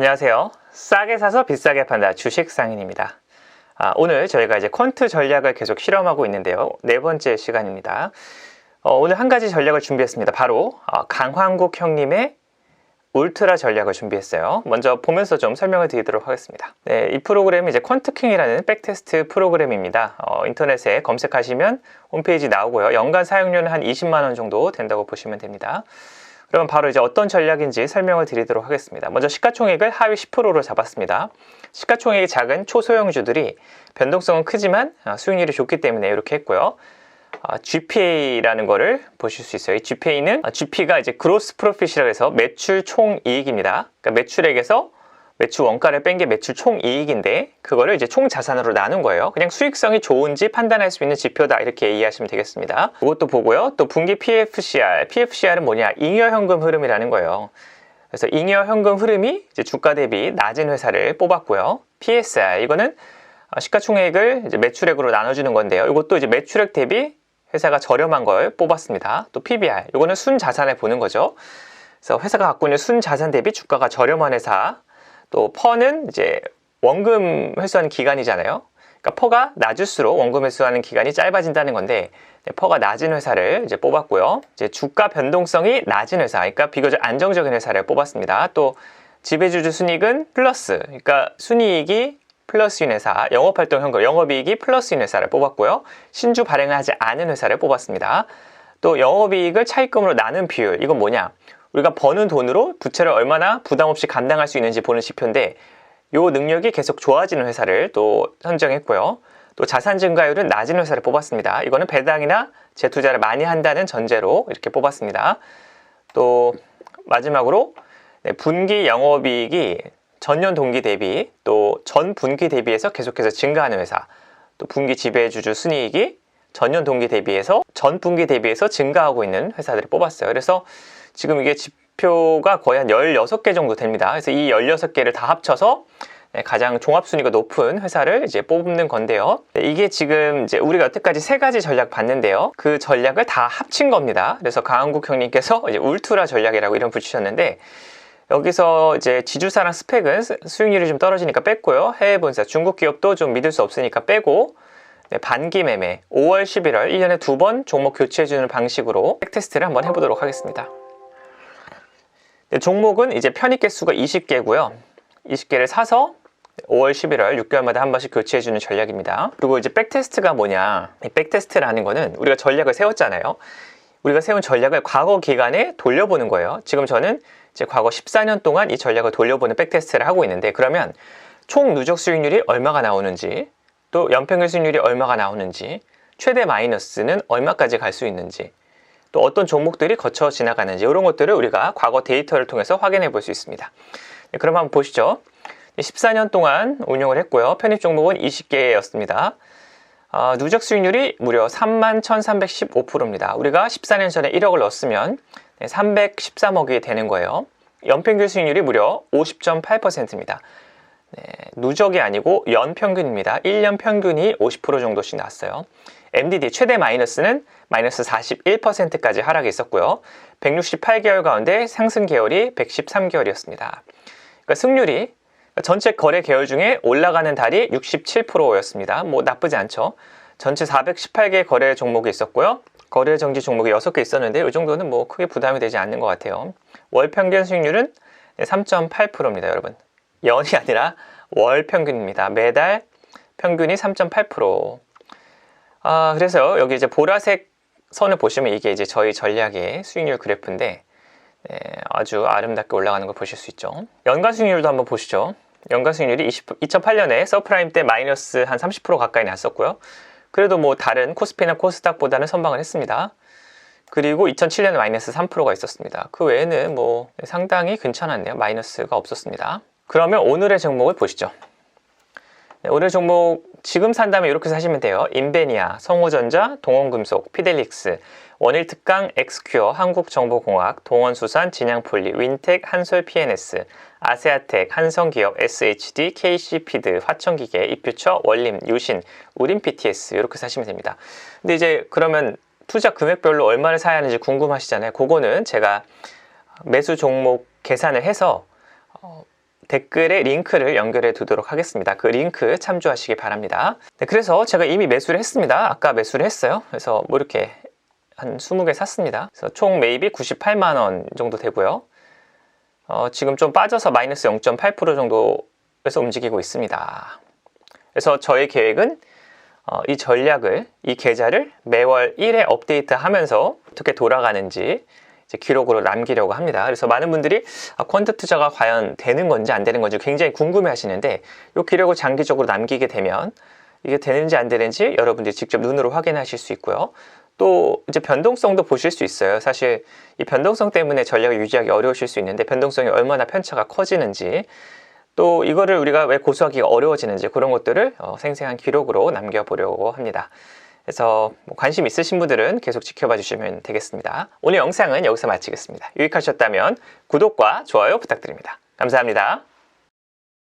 안녕하세요. 싸게 사서 비싸게 판다 주식 상인입니다. 아, 오늘 저희가 이제 퀀트 전략을 계속 실험하고 있는데요. 네 번째 시간입니다. 어, 오늘 한 가지 전략을 준비했습니다. 바로 어, 강황국 형님의 울트라 전략을 준비했어요. 먼저 보면서 좀 설명을 드리도록 하겠습니다. 네, 이 프로그램이 이제 퀀트킹이라는 백테스트 프로그램입니다. 어, 인터넷에 검색하시면 홈페이지 나오고요. 연간 사용료는 한 20만 원 정도 된다고 보시면 됩니다. 그러면 바로 이제 어떤 전략인지 설명을 드리도록 하겠습니다. 먼저 시가총액을 하위 10%로 잡았습니다. 시가총액이 작은 초소형주들이 변동성은 크지만 아, 수익률이 좋기 때문에 이렇게 했고요. GPA라는 거를 보실 수 있어요. 이 GPA는 아, GP가 이제 그로스 프로핏이라고 해서 매출 총 이익입니다. 그러니까 매출액에서 매출 원가를 뺀 게 매출 총이익인데 그거를 이제 총 자산으로 나눈 거예요. 그냥 수익성이 좋은지 판단할 수 있는 지표다 이렇게 이해하시면 되겠습니다. 그것도 보고요. 또 분기 PFCR, PFCR은 뭐냐? 잉여 현금 흐름이라는 거예요. 그래서 잉여 현금 흐름이 주가 대비 낮은 회사를 뽑았고요. PSR 이거는 시가총액을 이제 매출액으로 나눠주는 건데요. 이것도 이제 매출액 대비 회사가 저렴한 걸 뽑았습니다. 또 PBR 이거는 순 자산을 보는 거죠. 그래서 회사가 갖고 있는 순 자산 대비 주가가 저렴한 회사 또 퍼는 이제 원금 회수하는 기간이잖아요. 그러니까 퍼가 낮을수록 원금 회수하는 기간이 짧아진다는 건데 네, 퍼가 낮은 회사를 이제 뽑았고요. 이제 주가 변동성이 낮은 회사, 그러니까 비교적 안정적인 회사를 뽑았습니다. 또 지배주주 순이익은 플러스, 그러니까 순이익이 플러스인 회사, 영업활동 현금, 영업이익이 플러스인 회사를 뽑았고요. 신주 발행을 하지 않은 회사를 뽑았습니다. 또 영업이익을 차입금으로 나눈 비율, 이건 뭐냐? 우리가 버는 돈으로 부채를 얼마나 부담 없이 감당할 수 있는지 보는 지표인데 이 능력이 계속 좋아지는 회사를 또 선정했고요. 또 자산 증가율은 낮은 회사를 뽑았습니다. 이거는 배당이나 재투자를 많이 한다는 전제로 이렇게 뽑았습니다. 또 마지막으로 네, 분기 영업이익이 전년 동기 대비 또 전 분기 대비해서 계속해서 증가하는 회사 또 분기 지배주주 순이익이 전년 동기 대비해서 전 분기 대비해서 증가하고 있는 회사들을 뽑았어요. 그래서 지금 이게 지표가 거의 한 16개 정도 됩니다. 그래서 이 16개를 다 합쳐서 네, 가장 종합순위가 높은 회사를 이제 뽑는 건데요. 네, 이게 지금 이제 우리가 여태까지 세 가지 전략 봤는데요. 그 전략을 다 합친 겁니다. 그래서 강한국 형님께서 이제 울트라 전략이라고 이름 붙이셨는데 여기서 이제 지주사랑 스펙은 수익률이 좀 떨어지니까 뺐고요. 해외 본사 중국 기업도 좀 믿을 수 없으니까 빼고 네, 반기 매매 5월 11월 1년에 두 번 종목 교체해주는 방식으로 팩테스트를 한번 해보도록 하겠습니다. 네, 종목은 이제 편입 개수가 20개고요. 20개를 사서 5월 11월 6개월마다 한 번씩 교체해주는 전략입니다. 그리고 이제 백테스트가 뭐냐. 이 백테스트라는 거는 우리가 전략을 세웠잖아요. 우리가 세운 전략을 과거 기간에 돌려보는 거예요. 지금 저는 이제 과거 14년 동안 이 전략을 돌려보는 백테스트를 하고 있는데 그러면 총 누적 수익률이 얼마가 나오는지 또 연평균 수익률이 얼마가 나오는지 최대 마이너스는 얼마까지 갈 수 있는지 또 어떤 종목들이 거쳐 지나가는지 이런 것들을 우리가 과거 데이터를 통해서 확인해 볼 수 있습니다. 네, 그럼 한번 보시죠. 14년 동안 운영을 했고요. 편입 종목은 20개였습니다. 어, 누적 수익률이 무려 31,315%입니다. 우리가 14년 전에 1억을 넣었으면 313억이 되는 거예요. 연평균 수익률이 무려 50.8%입니다. 네, 누적이 아니고 연평균입니다. 1년 평균이 50% 정도씩 났어요. MDD 최대 마이너스는 마이너스 41%까지 하락이 있었고요. 168개월 가운데 상승 계열이 113개월이었습니다. 그러니까 승률이 전체 거래 계열 중에 올라가는 달이 67%였습니다. 뭐 나쁘지 않죠. 전체 418개 거래 종목이 있었고요. 거래 정지 종목이 6개 있었는데 이 정도는 뭐 크게 부담이 되지 않는 것 같아요. 월 평균 수익률은 3.8%입니다, 여러분. 연이 아니라 월 평균입니다. 매달 평균이 3.8%. 아, 그래서 여기 이제 보라색 선을 보시면 이게 이제 저희 전략의 수익률 그래프인데 네, 아주 아름답게 올라가는 걸 보실 수 있죠. 연간 수익률도 한번 보시죠. 연간 수익률이 20, 2008년에 서프라임 때 마이너스 한 30% 가까이 났었고요. 그래도 뭐 다른 코스피나 코스닥보다는 선방을 했습니다. 그리고 2007년에 마이너스 3%가 있었습니다. 그 외에는 뭐 상당히 괜찮았네요. 마이너스가 없었습니다. 그러면 오늘의 종목을 보시죠. 네, 오늘 종목 지금 산다면 이렇게 사시면 돼요. 인베니아, 성호전자, 동원금속, 피델릭스, 원일특강, 엑스큐어, 한국정보공학, 동원수산, 진양폴리, 윈텍, 한솔 PNS, 아세아텍, 한성기업, SHD, KC피드, 화천기계, 이퓨처, 원림, 유신, 우린 PTS 이렇게 사시면 됩니다. 근데 이제 그러면 투자 금액별로 얼마를 사야 하는지 궁금하시잖아요. 그거는 제가 매수 종목 계산을 해서 어, 댓글에 링크를 연결해 두도록 하겠습니다. 그 링크 참조하시기 바랍니다. 네, 그래서 제가 이미 매수를 했습니다. 아까 매수를 했어요. 그래서 뭐 이렇게 한 20개 샀습니다. 그래서 총 매입이 98만 원 정도 되고요. 어, 지금 좀 빠져서 마이너스 0.8% 정도에서 움직이고 있습니다. 그래서 저의 계획은 어, 이 전략을, 이 계좌를 매월 1회 업데이트 하면서 어떻게 돌아가는지 기록으로 남기려고 합니다. 그래서 많은 분들이 아, 퀀트 투자가 과연 되는 건지 안 되는 건지 굉장히 궁금해 하시는데 이 기록을 장기적으로 남기게 되면 이게 되는지 안 되는지 여러분들이 직접 눈으로 확인하실 수 있고요. 또 이제 변동성도 보실 수 있어요. 사실 이 변동성 때문에 전략을 유지하기 어려우실 수 있는데 변동성이 얼마나 편차가 커지는지 또 이거를 우리가 왜 고수하기가 어려워지는지 그런 것들을 어, 생생한 기록으로 남겨보려고 합니다. 그래서 뭐 관심 있으신 분들은 계속 지켜봐 주시면 되겠습니다. 오늘 영상은 여기서 마치겠습니다. 유익하셨다면 구독과 좋아요 부탁드립니다. 감사합니다.